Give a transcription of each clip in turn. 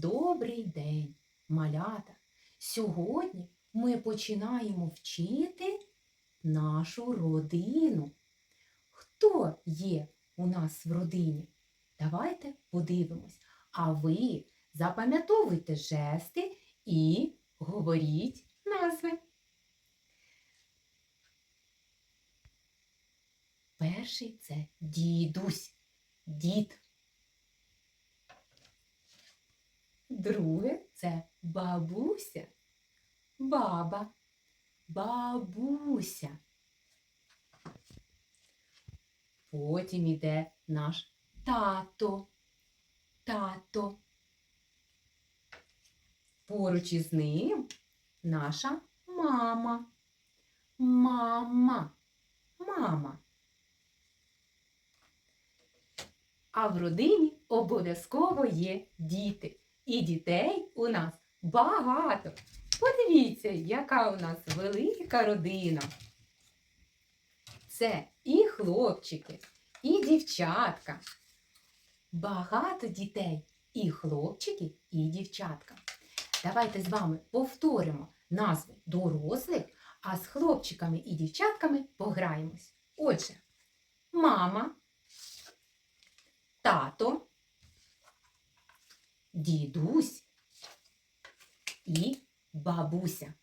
Добрий день, малята! Сьогодні ми починаємо вчити нашу родину. Хто є у нас в родині? Давайте подивимось. А ви запам'ятовуйте жести і говоріть назви. Перший це дідусь, дід. Друге це бабуся, баба, бабуся. Потім іде наш тато, тато. Поруч із ним наша мама, мама, мама. А в родині обов'язково є діти. І дітей у нас багато. Подивіться, яка у нас велика родина. Це і хлопчики, і дівчатка. Багато дітей, і хлопчики, і дівчатка. Давайте з вами повторимо назви дорослих, а з хлопчиками і дівчатками пограємось. Отже, мама, тато, дідусь і бабуся.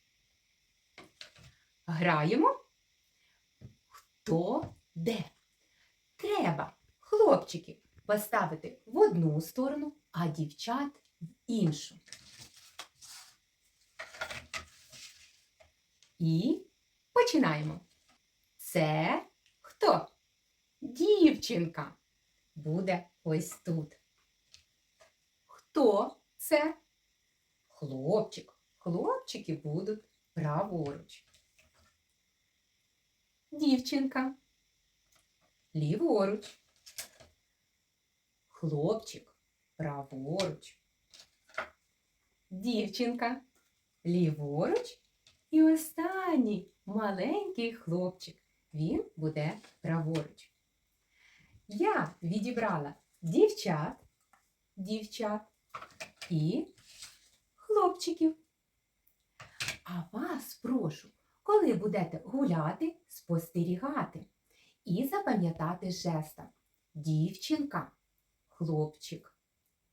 Граємо хто де. Треба хлопчиків поставити в одну сторону, а дівчат в іншу. І починаємо. Це хто? Дівчинка буде ось тут. Хто це? Хлопчик. Хлопчики будуть праворуч. Дівчинка. Ліворуч. Хлопчик праворуч. Дівчинка ліворуч. І останній маленький хлопчик. Він буде праворуч. Я відібрала дівчат, дівчат і хлопчиків. А вас прошу, коли будете гуляти, спостерігати і запам'ятати жеста. Дівчинка, хлопчик,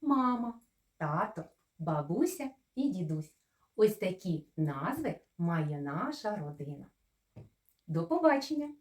мама, тато, бабуся і дідусь. Ось такі назви має наша родина. До побачення!